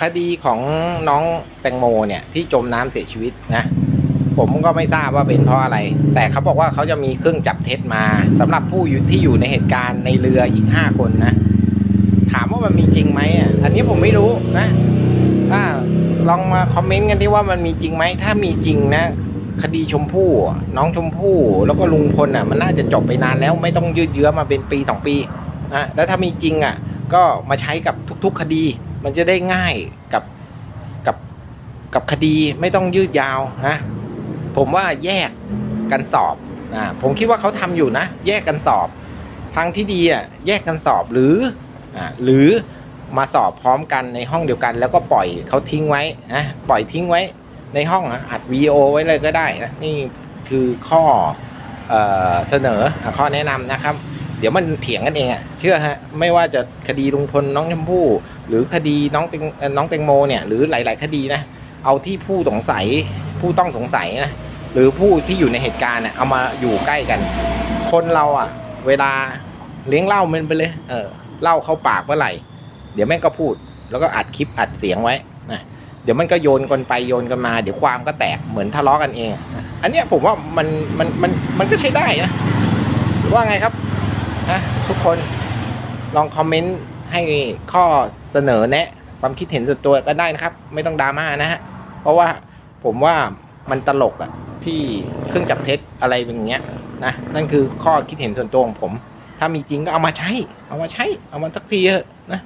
คดีของน้องแตงโมเนี่ยที่จมน้ำเสียชีวิตนะผมก็ไม่ทราบว่าเป็นเพราะอะไร แต่เขาบอกว่าเขาจะมีเครื่องจับเท็จมาสำหรับผู้อยู่ที่อยู่ในเหตุการณ์ในเรืออีกห้าคนนะ ถามว่ามันมีจริงไหมอะอันนี้ผมไม่รู้นะถ้าลองมาคอมเมนต์กันที่ว่ามันมีจริงไหมถ้ามีจริงนะ คดีชมพู่น้องชมพู่แล้วก็ลุงพลอะ มันน่าจะจบไปนานแล้วไม่ต้องยืดเยื้อมาเป็นปีสองปีนะแล้วถ้ามีจริงอะ ก็มาใช้กับทุก ๆ คดี มันจะได้ง่ายกับกับกับคดีไม่ต้องยืดยาวนะผมว่าแยกกันสอบอ่าผมคิดว่าเขาทำอยู่นะ แยกกันสอบทางที่ดีอะแยกกันสอบหรืออ่าหรือมาสอบพร้อมกันในห้องเดียวกัน แล้วก็ปล่อยเขาทิ้งไว้นะปล่อยทิ้งไว้ในห้องอะอัดวีโอไว้เลยก็ได้นะนี่คือข้อเออเสนอข้อแนะนำนะครับ ดี๋ยวมันเถียงกันเองอะเชื่อฮะ ไม่ว่าจะคดีลุงพลน้องชมพู่ หรือคดีน้องแตงน้องแตงโมเนี่ย หรือหลาย ๆ คดีนะ เอาที่ผู้สงสัย ผู้ต้องสงสัยนะ หรือผู้ที่อยู่ในเหตุการณ์เน่ยเอามาอยู่ใกล้กัน คนเราอะเวลาเลี้ยงเหล้ามันไปเลย เออเหล้าเข้าปากเมื่อไหร่ เดี๋ยวแม่งก็พูด แล้วก็อัดคลิปอัดเสียงไว้นะเดี๋ยวมันก็โยนกันไปโยนกันมา เดี๋ยวความก็แตกเหมือนทะเลาะกันเอง อันเนี้ยผมว่ามันมันมันมันก็ใช้ได้นะว่าไงครับ นะทุกคนลองคอมเมนต์ให้ข้อเสนอแนะ ความคิดเห็นส่วนตัวก็ได้นะครับ ไม่ต้องดราม่านะฮะเพราะว่าผมว่ามันตลกอะที่เครื่องจับเท็จอะไรอย่างเงี้ยนะนั่นคือข้อคิดเห็นส่วนตัวของผม ถ้ามีจริงก็เอามาใช้ เอามาใช้ เอามาสักทีเถอะนะ